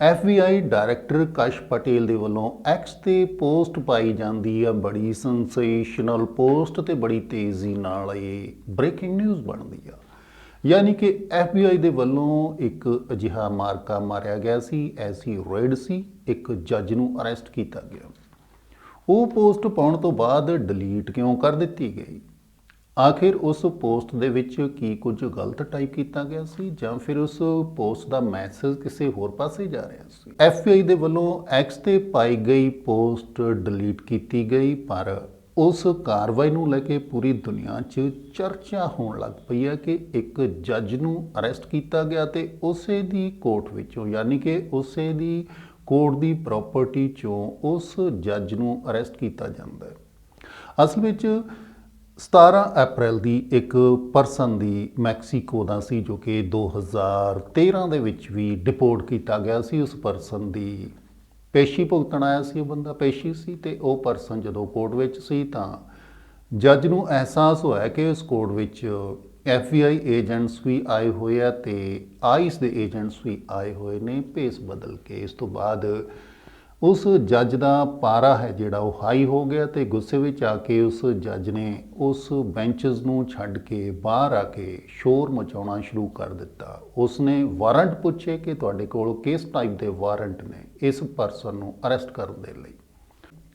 FBI director ਕਸ਼ Patel ਦੇ ਵੱਲੋਂ X ਤੇ ਪੋਸਟ ਪਾਈ ਜਾਂਦੀ ਆ ਬੜੀ ਸੈਂਸੇਸ਼ਨਲ ਪੋਸਟ ਤੇ ਬੜੀ ਤੇਜ਼ੀ ਨਾਲ ਇਹ ਬ੍ਰੇਕਿੰਗ ਨਿਊਜ਼ ਬਣਦੀ ਆ। ਯਾਨੀ ਕਿ FBI ਦੇ ਵੱਲੋਂ ਇੱਕ ਅਜਿਹਾ ਮਾਰਕਾ ਮਾਰਿਆ ਗਿਆ ਸੀ। ਐਸੀ ਰੇਡ ਸੀ। ਇੱਕ ਜੱਜ ਨੂੰ ਅਰੈਸਟ ਕੀਤਾ ਗਿਆ। ਉਹ ਪੋਸਟ ਪਾਉਣ ਤੋਂ ਬਾਅਦ ਡਿਲੀਟ ਕਿਉਂ ਕਰ ਦਿੱਤੀ ਗਈ? ਆਖਿਰ ਉਸ ਪੋਸਟ ਦੇ ਵਿੱਚ ਕੀ ਕੁਝ ਗਲਤ ਟਾਈਪ ਕੀਤਾ ਗਿਆ ਸੀ ਜਾਂ ਫਿਰ ਉਸ ਪੋਸਟ ਦਾ ਮੈਸੇਜ ਕਿਸੇ ਹੋਰ ਪਾਸੇ ਜਾ ਰਿਹਾ ਸੀ? FBI ਦੇ ਵੱਲੋਂ ਐਕਸ ਤੇ ਪਾਈ ਗਈ ਪੋਸਟ ਡਿਲੀਟ ਕੀਤੀ ਗਈ, ਪਰ ਉਸ ਕਾਰਵਾਈ ਨੂੰ ਲੈ ਕੇ ਪੂਰੀ ਦੁਨੀਆ 'ਚ ਚਰਚਾ ਹੋਣ ਲੱਗ ਪਈ ਹੈ ਕਿ ਇੱਕ ਜੱਜ ਨੂੰ ਅਰੈਸਟ ਕੀਤਾ ਗਿਆ ਤੇ ਉਸੇ ਦੀ ਕੋਰਟ ਵਿੱਚੋਂ, ਯਾਨੀ ਕਿ ਉਸੇ ਦੀ ਕੋਰਟ ਦੀ ਪ੍ਰਾਪਰਟੀ 'ਚੋਂ ਉਸ ਜੱਜ ਨੂੰ ਅਰੈਸਟ ਕੀਤਾ ਜਾਂਦਾ ਹੈ। ਅਸਲ ਵਿੱਚ 17 ਅਪ੍ਰੈਲ ਦੀ ਇੱਕ ਪਰਸਨ ਦੀ ਮੈਕਸੀਕੋ ਦਾ ਸੀ ਜੋ ਕਿ 2013 ਦੇ ਵਿੱਚ ਵੀ ਡਿਪੋਰਟ ਕੀਤਾ ਗਿਆ ਸੀ। ਉਸ ਪਰਸਨ ਦੀ ਪੇਸ਼ੀ ਭੁਗਤਣ ਆਇਆ ਸੀ, ਉਹ ਬੰਦਾ ਪੇਸ਼ੀ ਸੀ ਤੇ ਉਹ ਪਰਸਨ ਜਦੋਂ ਕੋਰਟ ਵਿੱਚ ਸੀ ਤਾਂ ਜੱਜ ਨੂੰ ਅਹਿਸਾਸ ਹੋਇਆ ਕਿ ਉਸ ਕੋਰਟ ਵਿੱਚ FBI ਏਜੰਟਸ ਵੀ ਆਏ ਹੋਏ ਆ ਤੇ ਆਈਸ ਦੇ ਏਜੰਟਸ ਵੀ ਆਏ ਹੋਏ ਨੇ। ਭੇਸ ਬਦਲ ਕੇ ਇਸ ਤੋਂ ਬਾਅਦ ਉਸ ਜੱਜ ਦਾ ਪਾਰਾ ਹੈ ਜਿਹੜਾ ਉਹ ਹਾਈ ਹੋ ਗਿਆ ਤੇ ਗੁੱਸੇ ਵਿੱਚ ਆ ਕੇ ਉਸ ਜੱਜ ਨੇ ਉਸ ਬੈਂਚਸ ਨੂੰ ਛੱਡ ਕੇ ਬਾਹਰ ਆ ਕੇ ਸ਼ੋਰ ਮਚਾਉਣਾ ਸ਼ੁਰੂ ਕਰ ਦਿੱਤਾ। ਉਸ ਨੇ ਵਾਰੰਟ ਪੁੱਛੇ ਕਿ ਤੁਹਾਡੇ ਕੋਲ ਕਿਸ ਟਾਈਪ ਦੇ ਵਾਰੰਟ ਨੇ ਇਸ ਪਰਸਨ ਨੂੰ ਅਰੈਸਟ ਕਰਨ ਦੇ ਲਈ।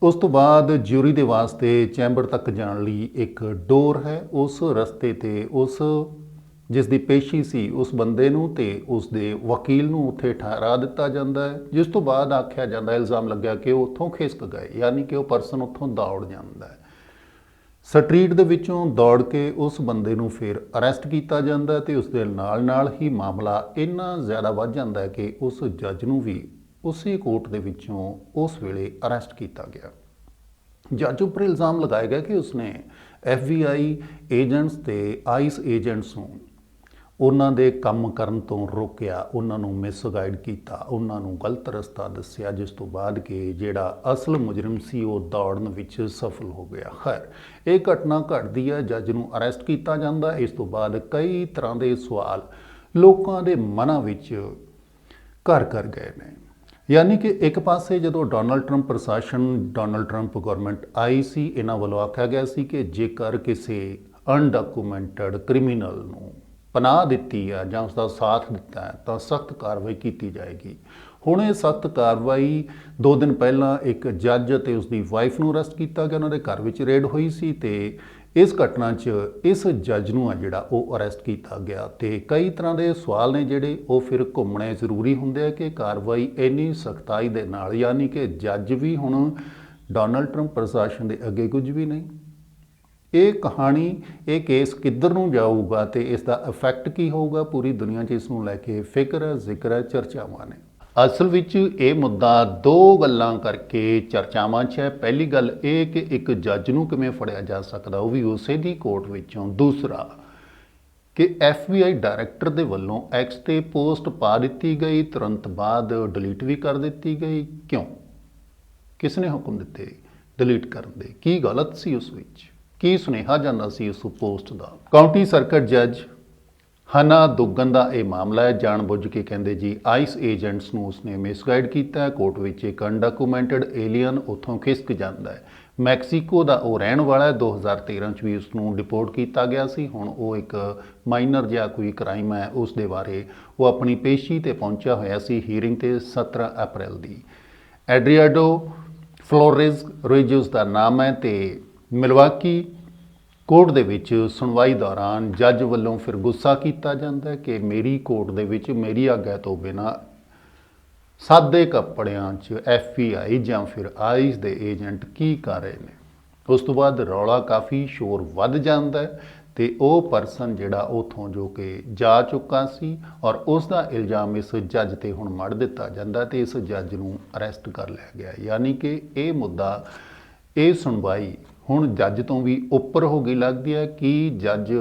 ਉਸ ਤੋਂ ਬਾਅਦ ਜਿਊਰੀ ਦੇ ਵਾਸਤੇ ਚੈਂਬਰ ਤੱਕ ਜਾਣ ਲਈ ਇੱਕ ਡੋਰ ਹੈ। ਉਸ ਰਸਤੇ ਤੇ ਉਸ ਜਿਸ ਦੀ ਪੇਸ਼ੀ ਸੀ ਉਸ ਬੰਦੇ ਨੂੰ ਤੇ ਉਸ ਦੇ ਵਕੀਲ ਨੂੰ ਉੱਥੇ ਠਹਿਰਾ ਦਿੱਤਾ ਜਾਂਦਾ ਹੈ, ਜਿਸ ਤੋਂ ਬਾਅਦ ਆਖਿਆ ਜਾਂਦਾ, ਇਲਜ਼ਾਮ ਲੱਗਿਆ ਕਿ ਉਹ ਉੱਥੋਂ ਖਿਸਕ ਗਏ, ਯਾਨੀ ਕਿ ਉਹ ਪਰਸਨ ਉੱਥੋਂ ਦੌੜ ਜਾਂਦਾ ਹੈ। ਸਟਰੀਟ ਦੇ ਵਿੱਚੋਂ ਦੌੜ ਕੇ ਉਸ ਬੰਦੇ ਨੂੰ ਫਿਰ ਅਰੈਸਟ ਕੀਤਾ ਜਾਂਦਾ ਹੈ ਤੇ ਉਸ ਦੇ ਨਾਲ ਨਾਲ ਹੀ ਮਾਮਲਾ ਇੰਨਾ ਜ਼ਿਆਦਾ ਵੱਧ ਜਾਂਦਾ ਹੈ ਕਿ ਉਸ ਜੱਜ ਨੂੰ ਵੀ ਉਸੇ ਕੋਰਟ ਦੇ ਵਿੱਚੋਂ ਉਸ ਵੇਲੇ ਅਰੈਸਟ ਕੀਤਾ ਗਿਆ। ਜੱਜ ਉੱਪਰ ਇਲਜ਼ਾਮ ਲਗਾਇਆ ਗਿਆ ਕਿ ਉਸਨੇ FBI ਏਜੰਟਸ ਤੇ ਆਈਸ ਏਜੰਟਸ ਨੂੰ ਉਹਨਾਂ ਦੇ ਕੰਮ ਕਰਨ ਤੋਂ ਰੋਕਿਆ, ਉਹਨਾਂ ਨੂੰ ਮਿਸਗਾਈਡ ਕੀਤਾ, ਉਹਨਾਂ ਨੂੰ ਗਲਤ ਰਸਤਾ ਦੱਸਿਆ, ਜਿਸ ਤੋਂ ਬਾਅਦ ਕਿ ਜਿਹੜਾ ਅਸਲ ਮੁਜਰਮ ਸੀ, ਉਹ ਦੌੜਨ ਵਿੱਚ ਸਫਲ ਹੋ ਗਿਆ। ਖੈਰ, ਇਹ ਘਟਨਾ ਘਟਦੀ ਹੈ, ਜੱਜ ਨੂੰ ਅਰੈਸਟ ਕੀਤਾ ਜਾਂਦਾ। ਇਸ ਤੋਂ ਬਾਅਦ ਕਈ ਤਰ੍ਹਾਂ ਦੇ ਸਵਾਲ ਲੋਕਾਂ ਦੇ ਮਨਾਂ ਵਿੱਚ ਘਰ ਕਰ ਗਏ ਨੇ। ਯਾਨੀ ਕਿ ਇੱਕ ਪਾਸੇ ਜਦੋਂ ਡੋਨਲਡ ਟਰੰਪ ਪ੍ਰਸ਼ਾਸਨ, ਡੋਨਲਡ ਟਰੰਪ ਗਵਰਨਮੈਂਟ ਆਈ ਸੀ, ਇਹਨਾਂ ਵੱਲੋਂ ਆਖਿਆ ਗਿਆ ਸੀ ਕਿ ਜੇਕਰ ਕਿਸੇ ਅਨਡਾਕੂਮੈਂਟਡ ਕ੍ਰਿਮੀਨਲ ਨੂੰ ਪਨਾਹ ਦਿੱਤੀ ਆ ਜਾਂ ਉਸ ਦਾ ਸਾਥ ਦਿੱਤਾ ਹੈ, ਤਾਂ ਸਖਤ ਕਾਰਵਾਈ ਕੀਤੀ ਜਾਏਗੀ। ਹੁਣ ਇਹ ਸਖਤ ਕਾਰਵਾਈ 2 ਦਿਨ ਪਹਿਲਾਂ ਇੱਕ ਜੱਜ ਅਤੇ ਉਸ ਦੀ ਵਾਈਫ ਨੂੰ ਅਰੈਸਟ ਕੀਤਾ ਗਿਆ, ਉਹਨਾਂ ਦੇ ਘਰ ਵਿੱਚ ਰੇਡ ਹੋਈ ਸੀ ਤੇ ਇਸ ਘਟਨਾ 'ਚ ਇਸ ਜੱਜ ਨੂੰ ਆ ਜਿਹੜਾ ਉਹ ਅਰੈਸਟ ਕੀਤਾ ਗਿਆ ਤੇ ਕਈ ਤਰ੍ਹਾਂ ਦੇ ਸਵਾਲ ਨੇ ਜਿਹੜੇ ਉਹ ਫਿਰ ਘੁੰਮਣੇ ਜ਼ਰੂਰੀ ਹੁੰਦੇ ਆ ਕਿ ਕਾਰਵਾਈ ਇੰਨੀ ਸਖਤਾਈ ਦੇ ਨਾਲ, ਯਾਨੀ ਕਿ ਜੱਜ ਵੀ ਹੁਣ ਡੋਨਲਡ ਟਰੰਪ ਪ੍ਰਸ਼ਾਸਨ ਦੇ ਅੱਗੇ ਕੁਝ ਵੀ ਨਹੀਂ। ਇਹ ਕਹਾਣੀ, ਇਹ ਕੇਸ ਕਿੱਧਰ ਨੂੰ ਜਾਊਗਾ ਤੇ ਇਸ ਦਾ ਇਫੈਕਟ ਕੀ ਹੋਊਗਾ? ਪੂਰੀ ਦੁਨੀਆ 'ਚ ਇਸ ਨੂੰ ਲੈ ਕੇ ਫਿਕਰ ਹੈ ਜ਼ਿਕਰ ਹੈ ਚਰਚਾਵਾਂ ਨੇ। ਅਸਲ ਵਿੱਚ ਇਹ ਮੁੱਦਾ ਦੋ ਗੱਲਾਂ ਕਰਕੇ ਚਰਚਾਵਾਂ 'ਚ ਹੈ। ਪਹਿਲੀ ਗੱਲ ਇਹ ਕਿ ਇੱਕ ਜੱਜ ਨੂੰ ਕਿਵੇਂ ਫੜਿਆ ਜਾ ਸਕਦਾ, ਉਹ ਵੀ ਉਸੇ ਦੀ ਕੋਰਟ ਵਿੱਚੋਂ। ਦੂਸਰਾ, ਕਿ FBI ਡਾਇਰੈਕਟਰ ਦੇ ਵੱਲੋਂ ਐਕਸ ਤੇ ਪੋਸਟ ਪਾ ਦਿੱਤੀ ਗਈ, ਤੁਰੰਤ ਬਾਅਦ ਡਿਲੀਟ ਵੀ ਕਰ ਦਿੱਤੀ ਗਈ। ਕਿਉਂ? ਕਿਸ ਨੇ ਹੁਕਮ ਦਿੱਤੇ ਡਿਲੀਟ ਕਰਨ ਦੇ? ਕੀ ਗਲਤ ਸੀ ਉਸ ਵਿੱਚ? ਕੀ ਸੁਨੇਹਾ ਜਾਂਦਾ ਸੀ ਉਸ ਪੋਸਟ ਦਾ? ਕਾਉਂਟੀ ਸਰਕਟ ਜੱਜ ਹਨਾ ਦੁੱਗਨ ਦਾ ਇਹ ਮਾਮਲਾ ਹੈ। ਜਾਣਬੁੱਝ ਕੇ ਕਹਿੰਦੇ ਜੀ, ਆਈਸ ਏਜੰਟਸ ਨੂੰ ਉਸਨੇ ਮਿਸਗਾਈਡ ਕੀਤਾ ਕੋਰਟ ਵਿੱਚ ਇੱਕ ਅਨਡਾਕੂਮੈਂਟਡ ਏਲੀਅਨ ਉੱਥੋਂ ਖਿਸਕ ਜਾਂਦਾ ਹੈ। ਮੈਕਸੀਕੋ ਦਾ ਉਹ ਰਹਿਣ ਵਾਲਾ ਹੈ। 2013 ਚ ਵੀ ਉਸ ਨੂੰ ਡਿਪੋਰਟ ਕੀਤਾ ਗਿਆ ਸੀ। ਹੁਣ ਉਹ ਇੱਕ ਮਾਈਨਰ ਜਿਹਾ ਕੋਈ ਕ੍ਰਾਈਮ ਹੈ ਉਸ ਦੇ ਬਾਰੇ ਉਹ ਆਪਣੀ ਪੇਸ਼ੀ ਤੇ ਪਹੁੰਚਿਆ ਹੋਇਆ ਸੀ ਹੀਅਰਿੰਗ ਤੇ 17 ਅਪ੍ਰੈਲ ਦੀ। ਐਡਰੀਆਡੋ ਫਲੋਰੇਜ਼ ਰੋਇਜਸ ਦਾ ਨਾਮ ਹੈ ਤੇ ਮਿਲਵਾਕੀ ਕੋਰਟ ਦੇ ਵਿੱਚ ਸੁਣਵਾਈ ਦੌਰਾਨ ਜੱਜ ਵੱਲੋਂ ਫਿਰ ਗੁੱਸਾ ਕੀਤਾ ਜਾਂਦਾ ਕਿ ਮੇਰੀ ਕੋਰਟ ਦੇ ਵਿੱਚ ਮੇਰੀ ਆਗਿਆ ਤੋਂ ਬਿਨਾ ਸਾਦੇ ਕੱਪੜਿਆਂ 'ਚ FBI ਜਾਂ ਫਿਰ ਆਈਸ ਦੇ ਏਜੰਟ ਕੀ ਕਰ ਰਹੇ ਨੇ? ਉਸ ਤੋਂ ਬਾਅਦ ਰੌਲਾ ਕਾਫੀ ਸ਼ੋਰ ਵੱਧ ਜਾਂਦਾ ਹੈ ਤੇ ਉਹ ਪਰਸਨ ਜਿਹੜਾ ਉਥੋਂ ਜੋ ਕਿ ਜਾ ਚੁੱਕਾ ਸੀ ਔਰ ਉਸ ਦਾ ਇਲਜ਼ਾਮ ਇਸ ਜੱਜ ਤੇ ਹੁਣ ਮੜ ਦਿੱਤਾ ਜਾਂਦਾ ਤੇ ਇਸ ਜੱਜ ਨੂੰ ਅਰੈਸਟ ਕਰ ਲਿਆ ਗਿਆ ਯਾਨੀ ਕਿ ਇਹ ਮੁੱਦਾ, ਇਹ ਸੁਣਵਾਈ ਹੁਣ ਜੱਜ ਤੋਂ ਵੀ ਉੱਪਰ ਹੋ ਗਈ ਲੱਗਦੀ ਹੈ ਕਿ ਜੱਜ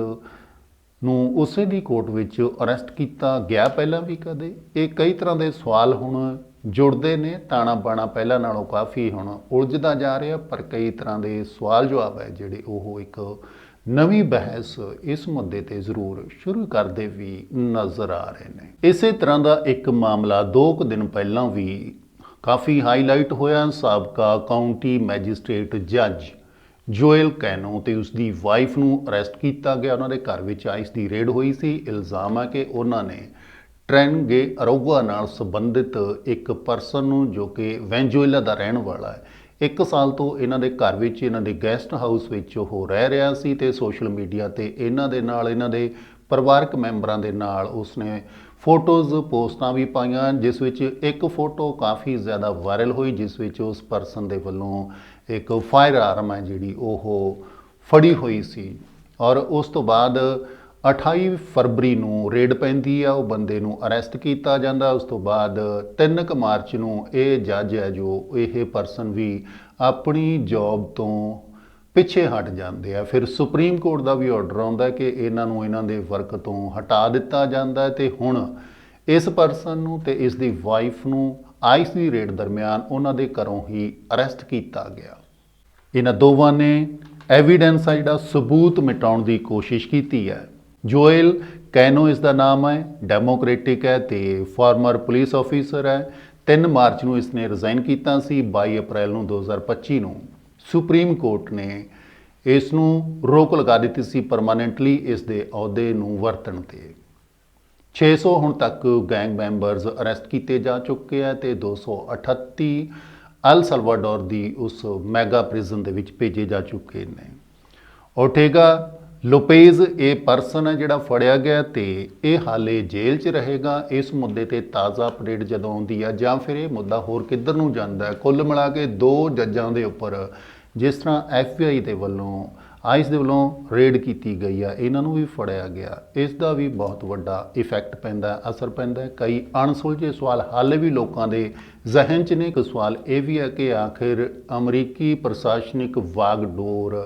ਨੂੰ ਉਸੇ ਦੀ ਕੋਰਟ ਵਿੱਚ ਅਰੈਸਟ ਕੀਤਾ ਗਿਆ ਪਹਿਲਾਂ ਵੀ ਕਦੇ? ਇਹ ਕਈ ਤਰ੍ਹਾਂ ਦੇ ਸਵਾਲ ਹੁਣ ਜੁੜਦੇ ਨੇ, ਤਾਣਾ ਬਾਣਾ ਪਹਿਲਾਂ ਨਾਲੋਂ ਕਾਫੀ ਹੁਣ ਉਲਝਦਾ ਜਾ ਰਿਹਾ, ਪਰ ਕਈ ਤਰ੍ਹਾਂ ਦੇ ਸਵਾਲ ਜਵਾਬ ਹੈ ਜਿਹੜੇ ਉਹ ਇੱਕ ਨਵੀਂ ਬਹਿਸ ਇਸ ਮੁੱਦੇ ਤੇ ਜ਼ਰੂਰ ਸ਼ੁਰੂ ਕਰਦੇ ਵੀ ਨਜ਼ਰ ਆ ਰਹੇ ਨੇ। ਇਸੇ ਤਰ੍ਹਾਂ ਦਾ ਇੱਕ ਮਾਮਲਾ 2 ਕੁ ਦਿਨ ਪਹਿਲਾਂ ਵੀ ਕਾਫੀ ਹਾਈਲਾਈਟ ਹੋਇਆ। ਸਾਬਕਾ ਕਾਉਂਟੀ ਮੈਜਿਸਟ੍ਰੇਟ ਜੱਜ ਜੋਇਲ ਕੈਨੋ ਤੇ ਉਸ ਦੀ ਵਾਈਫ ਨੂੰ ਅਰੈਸਟ ਕੀਤਾ ਗਿਆ। ਉਹਨਾਂ ਦੇ ਘਰ ਵਿੱਚ ਆਈਸ ਦੀ ਰੇਡ ਹੋਈ ਸੀ। ਇਲਜ਼ਾਮ ਹੈ ਕਿ ਉਹਨਾਂ ਨੇ ਟ੍ਰੈਨਗੇ ਅਰੋਗਾ ਨਾਲ ਸੰਬੰਧਿਤ ਇੱਕ ਪਰਸਨ ਨੂੰ, ਜੋ ਕਿ ਵੈਂਜੂਏਲਾ ਦਾ ਰਹਿਣ ਵਾਲਾ ਹੈ। ਇੱਕ ਸਾਲ ਤੋਂ ਇਹਨਾਂ ਦੇ ਘਰ ਵਿੱਚ, ਇਹਨਾਂ ਦੇ ਗੈਸਟ ਹਾਊਸ ਵਿੱਚ ਉਹ ਰਹਿ ਰਿਹਾ ਸੀ ਤੇ ਸੋਸ਼ਲ ਮੀਡੀਆ ਤੇ ਇਹਨਾਂ ਦੇ ਨਾਲ, ਇਹਨਾਂ ਦੇ ਪਰਿਵਾਰਕ ਮੈਂਬਰਾਂ ਦੇ ਨਾਲ ਉਸਨੇ ਫੋਟੋਜ਼, ਪੋਸਟਾਂ ਵੀ ਪਾਈਆਂ, ਜਿਸ ਵਿੱਚ ਇੱਕ ਫੋਟੋ ਕਾਫੀ ਜ਼ਿਆਦਾ ਵਾਇਰਲ ਹੋਈ, ਜਿਸ ਵਿੱਚ ਉਸ ਪਰਸਨ ਦੇ ਵੱਲੋਂ ਇੱਕ ਫਾਇਰ ਆਰਮ ਹੈ ਜਿਹੜੀ ਉਹ ਫੜੀ ਹੋਈ ਸੀ। ਔਰ ਉਸ ਤੋਂ ਬਾਅਦ 28 ਫਰਵਰੀ ਨੂੰ ਰੇਡ ਪੈਂਦੀ ਆ, ਉਹ ਬੰਦੇ ਨੂੰ ਅਰੈਸਟ ਕੀਤਾ ਜਾਂਦਾ। ਉਸ ਤੋਂ ਬਾਅਦ 3 ਕੁ ਮਾਰਚ ਨੂੰ ਇਹ ਜੱਜ ਹੈ ਜੋ ਇਹ ਪਰਸਨ ਵੀ ਆਪਣੀ ਜੌਬ ਤੋਂ ਪਿੱਛੇ ਹਟ ਜਾਂਦੇ ਆ। ਫਿਰ ਸੁਪਰੀਮ ਕੋਰਟ ਦਾ ਵੀ ਆਰਡਰ ਆਉਂਦਾ ਕਿ ਇਹਨਾਂ ਨੂੰ ਇਹਨਾਂ ਦੇ ਵਰਕ ਤੋਂ ਹਟਾ ਦਿੱਤਾ ਜਾਂਦਾ ਹੈ ਤੇ ਹੁਣ ਇਸ ਪਰਸਨ ਨੂੰ ਤੇ ਇਸ ਦੀ ਵਾਈਫ ਨੂੰ ਆਈਸ ਦੀ ਰੇਡ ਦਰਮਿਆਨ ਉਹਨਾਂ ਦੇ ਘਰੋਂ ਹੀ ਅਰੈਸਟ ਕੀਤਾ ਗਿਆ। ਇਹਨਾਂ ਦੋਵਾਂ ਨੇ ਐਵੀਡੈਂਸ ਆ ਜਿਹੜਾ ਸਬੂਤ ਮਿਟਾਉਣ ਦੀ ਕੋਸ਼ਿਸ਼ ਕੀਤੀ ਹੈ। ਜੋਇਲ ਕੈਨੋ ਇਸ ਦਾ ਨਾਮ ਹੈ ਡੈਮੋਕ੍ਰੈਟਿਕ ਹੈ ਤੇ ਫਾਰਮਰ ਪੁਲਿਸ ਆਫੀਸਰ ਹੈ। 3 ਮਾਰਚ ਨੂੰ ਇਸ ਨੇ ਰਿਜ਼ਾਈਨ ਕੀਤਾ ਸੀ 22 ਅਪ੍ਰੈਲ ਨੂੰ 2025 ਨੂੰ। ਸੁਪਰੀਮ ਕੋਰਟ ਨੇ ਇਸ ਨੂੰ ਰੋਕ ਲਗਾ ਦਿੱਤੀ ਸੀ ਪਰਮਾਨੈਂਟਲੀ ਇਸ ਦੇ ਅਹੁਦੇ ਨੂੰ ਵਰਤਣ ਤੇ। 600 ਹੁਣ ਤੱਕ ਗੈਂਗ ਮੈਂਬਰਸ ਅਰੈਸਟ ਕੀਤੇ ਜਾ ਚੁੱਕੇ ਆ ਤੇ 238 ਅਲ ਸਲਵਾਡੋਰ ਦੀ ਉਸ ਮੈਗਾ ਪ੍ਰਿਜ਼ਨ ਦੇ ਵਿੱਚ ਭੇਜੇ ਜਾ ਚੁੱਕੇ ਨੇ। ਓਟੇਗਾ ਲੋਪੇਜ਼ ਇਹ ਪਰਸਨ ਹੈ ਜਿਹੜਾ ਫੜਿਆ ਗਿਆ ਤੇ ਇਹ ਹਾਲੇ ਜੇਲ੍ਹ 'ਚ ਰਹੇਗਾ। ਇਸ ਮੁੱਦੇ ਤੇ ਤਾਜ਼ਾ ਅਪਡੇਟ ਜਦੋਂ ਆਉਂਦੀ ਆ ਜਾਂ ਫਿਰ ਇਹ ਮੁੱਦਾ ਹੋਰ ਕਿੱਧਰ ਨੂੰ ਜਾਂਦਾ ਹੈ, ਕੁੱਲ ਮਿਲਾ ਕੇ ਦੋ ਜੱਜਾਂ ਦੇ ਉੱਪਰ ਜਿਸ ਤਰ੍ਹਾਂ ਐਫਬੀਆਈ ਦੇ ਵੱਲੋਂ ਆਈਸ ਦੇ ਵੱਲੋਂ ਰੇਡ ਕੀਤੀ ਗਈ ਆ, ਇਹਨਾਂ ਨੂੰ ਵੀ ਫੜਿਆ ਗਿਆ। ਇਸ ਦਾ ਵੀ ਬਹੁਤ ਵੱਡਾ ਇਫੈਕਟ ਪੈਂਦਾ ਅਸਰ ਪੈਂਦਾ ਕਈ ਅਣਸੁਲਝੇ ਸਵਾਲ ਹਾਲੇ ਵੀ ਲੋਕਾਂ ਦੇ ਜ਼ਿਹਨ 'ਚ ਨੇ। ਇੱਕ ਸਵਾਲ ਇਹ ਵੀ ਹੈ ਕਿ ਆਖਿਰ ਅਮਰੀਕੀ ਪ੍ਰਸ਼ਾਸਨਿਕ ਵਾਗਡੋਰ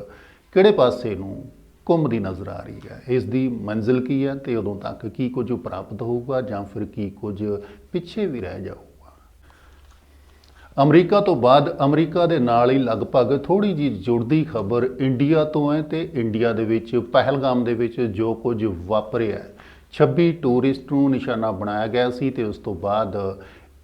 ਕਿਹੜੇ ਪਾਸੇ ਨੂੰ ਘੁੰਮਦੀ ਨਜ਼ਰ ਆ ਰਹੀ ਹੈ? ਇਸ ਦੀ ਮੰਜ਼ਿਲ ਕੀ ਹੈ ਤੇ ਉਦੋਂ ਤੱਕ ਕੀ ਕੁਝ ਪ੍ਰਾਪਤ ਹੋਊਗਾ ਜਾਂ ਫਿਰ ਕੀ ਕੁਝ ਪਿੱਛੇ ਵੀ ਰਹਿ ਜਾਊ ਅਮਰੀਕਾ ਤੋਂ ਬਾਅਦ ਅਮਰੀਕਾ ਦੇ ਨਾਲ ਹੀ ਲਗਭਗ ਥੋੜੀ ਜੀ ਜੁੜਦੀ ਖਬਰ ਇੰਡੀਆ ਤੋਂ ਹੈ ਤੇ ਇੰਡੀਆ ਦੇ ਵਿੱਚ ਪਹਿਲਗਾਮ ਦੇ ਵਿੱਚ ਜੋ ਕੁਝ ਵਾਪਰਿਆ ਹੈ। 26 ਟੂਰਿਸਟ ਨੂੰ ਨਿਸ਼ਾਨਾ ਬਣਾਇਆ ਗਿਆ ਸੀ ਤੇ ਉਸ ਤੋਂ ਬਾਅਦ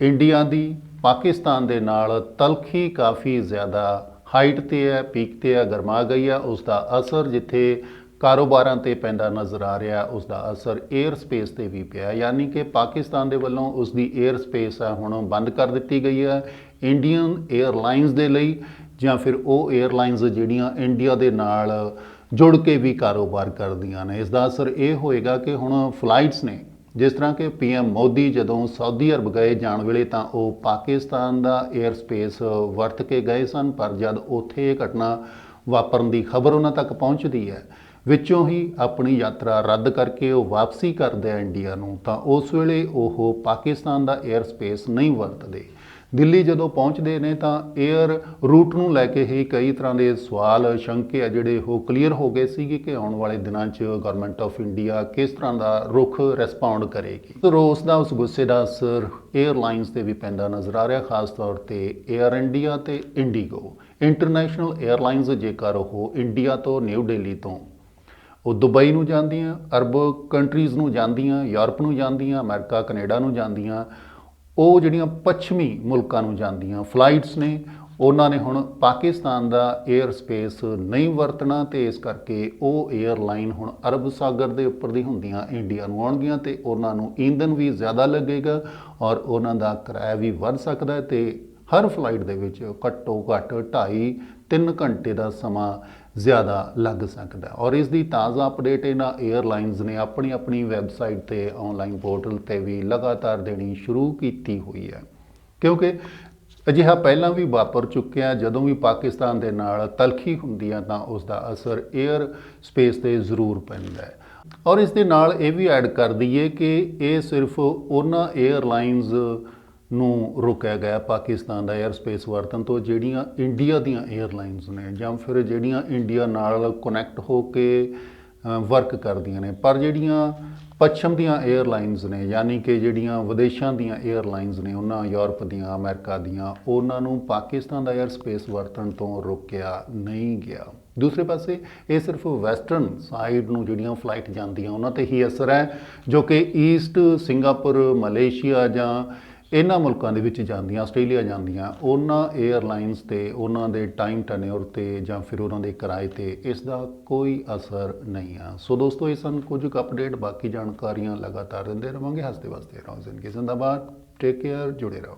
ਇੰਡੀਆ ਦੀ, ਪਾਕਿਸਤਾਨ ਦੇ ਨਾਲ ਤਲਖੀ ਕਾਫੀ ਜ਼ਿਆਦਾ ਹਾਈਟ ਤੇ ਹੈ, ਪੀਕ ਤੇ ਹੈ, ਗਰਮਾ ਗਈ ਹੈ। ਉਸ ਦਾ ਅਸਰ ਜਿੱਥੇ ਕਾਰੋਬਾਰਾਂ ਤੇ ਪੈਂਦਾ ਨਜ਼ਰ ਆ ਰਿਹਾ, ਉਸ ਦਾ ਅਸਰ 에ਅਰ ਸਪੇਸ ਤੇ ਵੀ ਪਿਆ। ਯਾਨੀ ਕਿ ਪਾਕਿਸਤਾਨ ਦੇ ਵੱਲੋਂ ਉਸ ਦੀ 에ਅਰ ਸਪੇਸ ਹੈ ਹੁਣ ਬੰਦ ਕਰ ਦਿੱਤੀ ਗਈ ਹੈ। ਇੰਡੀਅਨ 에ਅਰਲਾਈਨਸ ਦੇ ਲਈ ਜਾਂ ਫਿਰ ਉਹ 에ਅਰਲਾਈਨਸ ਜਿਹੜੀਆਂ ਇੰਡੀਆ ਦੇ ਨਾਲ ਜੁੜ ਕੇ ਵੀ ਕਾਰੋਬਾਰ ਕਰਦੀਆਂ ਨੇ। ਇਸ ਦਾ ਅਸਰ ਇਹ ਹੋਏਗਾ ਕਿ ਹੁਣ ਫਲਾਈਟਸ ਨੇ, ਜਿਸ ਤਰ੍ਹਾਂ ਕਿ ਪੀਐਮ ਮੋਦੀ ਜਦੋਂ ਸਾਊਦੀ ਅਰਬ ਗਏ ਜਾਣ ਵੇਲੇ ਤਾਂ ਉਹ ਪਾਕਿਸਤਾਨ ਦਾ 에ਅਰ ਸਪੇਸ ਵਰਤ ਕੇ ਗਏ ਸਨ, ਪਰ ਜਦ ਉੱਥੇ ਇਹ ਘਟਨਾ ਵਾਪਰਨ ਦੀ ਖਬਰ ਉਹਨਾਂ ਤੱਕ ਪਹੁੰਚਦੀ ਹੈ, ਵਿੱਚੋਂ ਹੀ ਆਪਣੀ ਯਾਤਰਾ ਰੱਦ ਕਰਕੇ ਉਹ ਵਾਪਸੀ ਕਰਦੇ ਆ ਇੰਡੀਆ ਨੂੰ, ਤਾਂ ਉਸ ਵੇਲੇ ਉਹ ਪਾਕਿਸਤਾਨ ਦਾ 에ਅਰ ਸਪੇਸ ਨਹੀਂ ਵਰਤਦੇ। ਦਿੱਲੀ ਜਦੋਂ ਪਹੁੰਚਦੇ ਨੇ ਤਾਂ 에ਅਰ ਰੂਟ ਨੂੰ ਲੈ ਕੇ ਹੀ ਕਈ ਤਰ੍ਹਾਂ ਦੇ ਸਵਾਲ, ਸ਼ੰਕੇ ਆ ਜਿਹੜੇ ਉਹ ਕਲੀਅਰ ਹੋ ਗਏ ਸੀਗੇ ਕਿ ਆਉਣ ਵਾਲੇ ਦਿਨਾਂ 'ਚ ਗਵਰਨਮੈਂਟ ਆਫ ਇੰਡੀਆ ਕਿਸ ਤਰ੍ਹਾਂ ਦਾ ਰੁਖ ਰਿਸਪੌਂਡ ਕਰੇਗੀ। ਸੋ ਰੋਸ ਦਾ, ਉਸ ਗੁੱਸੇ ਦਾ ਅਸਰ 에ਅਰਲਾਈਨਸ ਤੇ ਵੀ ਪੈਂਦਾ ਨਜ਼ਰ ਆ ਰਿਹਾ, ਖਾਸ ਤੌਰ ਤੇ 에ਅਰ ਇੰਡੀਆ ਤੇ ਇੰਡੀਗੋ ਇੰਟਰਨੈਸ਼ਨਲ 에ਅਰਲਾਈਨਸ ਜੇਕਰ ਉਹ ਇੰਡੀਆ ਤੋਂ ਨਿਊ ਦਿੱਲੀ ਤੋਂ ਉਹ ਦੁਬਈ ਨੂੰ ਜਾਂਦੀਆਂ, ਅਰਬ ਕੰਟਰੀਜ਼ ਨੂੰ ਜਾਂਦੀਆਂ, ਯੂਰਪ ਨੂੰ ਜਾਂਦੀਆਂ, ਅਮਰੀਕਾ, ਕੈਨੇਡਾ ਨੂੰ ਜਾਂਦੀਆਂ ਉਹ ਜਿਹੜੀਆਂ ਪੱਛਮੀ ਮੁਲਕਾਂ ਨੂੰ ਜਾਂਦੀਆਂ ਫਲਾਈਟਸ ਨੇ, ਉਹਨਾਂ ਨੇ ਹੁਣ ਪਾਕਿਸਤਾਨ ਦਾ 에ਅਰ ਸਪੇਸ ਨਹੀਂ ਵਰਤਣਾ ਤੇ ਇਸ ਕਰਕੇ ਉਹ 에ਅਰਲਾਈਨ ਹੁਣ ਅਰਬ ਸਾਗਰ ਦੇ ਉੱਪਰ ਦੀ ਹੁੰਦੀਆਂ ਇੰਡੀਆ ਨੂੰ ਆਉਣਗੀਆਂ ਤੇ ਉਹਨਾਂ ਨੂੰ ਈਂਧਨ ਵੀ ਜ਼ਿਆਦਾ ਲੱਗੇਗਾ ਔਰ ਉਹਨਾਂ ਦਾ ਕਿਰਾਇਆ ਵੀ ਵੱਧ ਸਕਦਾ ਹੈ ਤੇ ਹਰ ਫਲਾਈਟ ਦੇ ਵਿੱਚ ਘੱਟੋ ਘੱਟ 2.5 3 ਘੰਟੇ ਦਾ ਸਮਾਂ ਜ਼ਿਆਦਾ ਲੱਗ ਸਕਦਾ ਔਰ ਇਸ ਦੀ ਤਾਜ਼ਾ ਅਪਡੇਟ ਇਹਨਾਂ 에ਅਰਲਾਈਨਸ ਨੇ ਆਪਣੀ ਆਪਣੀ ਵੈਬਸਾਈਟ ਤੇ ਆਨਲਾਈਨ ਪੋਰਟਲ ਤੇ ਵੀ ਲਗਾਤਾਰ ਦੇਣੀ ਸ਼ੁਰੂ ਕੀਤੀ ਹੋਈ ਹੈ। ਕਿਉਂਕਿ ਅਜਿਹਾ ਪਹਿਲਾਂ ਵੀ ਵਾਪਰ ਚੁੱਕਿਆ ਜਦੋਂ ਵੀ ਪਾਕਿਸਤਾਨ ਦੇ ਨਾਲ ਤਲਖੀ ਹੁੰਦੀ ਆ ਤਾਂ ਉਸ ਦਾ ਅਸਰ 에ਅਰ ਸਪੇਸ ਤੇ ਜ਼ਰੂਰ ਪੈਂਦਾ ਹੈ। ਔਰ ਇਸ ਦੇ ਨਾਲ ਇਹ ਵੀ ਐਡ ਕਰ ਦਈਏ ਕਿ ਇਹ ਸਿਰਫ ਉਹਨਾਂ 에ਅਰਲਾਈਨਸ ਨੂੰ ਰੋਕਿਆ ਗਿਆ ਪਾਕਿਸਤਾਨ ਦਾ 에ਅਰ ਸਪੇਸ ਵਰਤਨ ਤੋਂ, ਜਿਹੜੀਆਂ ਇੰਡੀਆ ਦੀਆਂ 에ਅਰਲਾਈਨਸ ਨੇ ਜਾਂ ਫਿਰ ਜਿਹੜੀਆਂ ਇੰਡੀਆ ਨਾਲ ਕਨੈਕਟ ਹੋ ਕੇ ਵਰਕ ਕਰਦੀਆਂ ਨੇ, ਪਰ ਜਿਹੜੀਆਂ ਪੱਛਮ ਦੀਆਂ 에ਅਰਲਾਈਨਸ ਨੇ, ਯਾਨੀ ਕਿ ਜਿਹੜੀਆਂ ਵਿਦੇਸ਼ਾਂ ਦੀਆਂ 에ਅਰਲਾਈਨਸ ਨੇ, ਉਹਨਾਂ ਯੂਰਪ ਦੀਆਂ, ਅਮਰੀਕਾ ਦੀਆਂ, ਉਹਨਾਂ ਨੂੰ ਪਾਕਿਸਤਾਨ ਦਾ 에ਅਰ ਸਪੇਸ ਵਰਤਣ ਤੋਂ ਰੋਕਿਆ ਨਹੀਂ ਗਿਆ। ਦੂਸਰੇ ਪਾਸੇ, ਇਹ ਸਿਰਫ ਵੈਸਟਰਨ ਸਾਈਡ ਨੂੰ ਜਿਹੜੀਆਂ ਫਲਾਈਟ ਜਾਂਦੀਆਂ, ਉਹਨਾਂ ਤੇ ਹੀ ਅਸਰ ਹੈ, ਜੋ ਕਿ ਈਸਟ ਸਿੰਗਾਪੁਰ, ਮਲੇਸ਼ੀਆ ਜਾਂ ਇਹਨਾਂ ਮੁਲਕਾਂ ਦੇ ਵਿੱਚ ਜਾਂਦੀਆਂ, ਆਸਟ੍ਰੇਲੀਆ ਜਾਂਦੀਆਂ, ਉਹਨਾਂ 에ਅਰਲਾਈਨਸ ਤੇ, ਉਹਨਾਂ ਦੇ ਟਾਈਮ ਟਨਿਓਰ ਤੇ ਜਾਂ ਫਿਰ ਉਹਨਾਂ ਦੇ ਕਿਰਾਏ ਤੇ ਇਸ ਦਾ ਕੋਈ ਅਸਰ ਨਹੀਂ ਆ। ਸੋ ਦੋਸਤੋ, ਇਹ ਸਨ ਕੁਝ ਕੁ ਅਪਡੇਟ ਬਾਕੀ ਜਾਣਕਾਰੀਆਂ ਲਗਾਤਾਰ ਦਿੰਦੇ ਰਵਾਂਗੇ। ਹੱਸਦੇ ਵਸਦੇ ਰਹੋ ਜ਼ਿੰਦਗੀ ਜ਼ਿੰਦਾਬਾਦ। ਟੇਕ ਕੇਅਰ ਜੁੜੇ ਰਹੋ।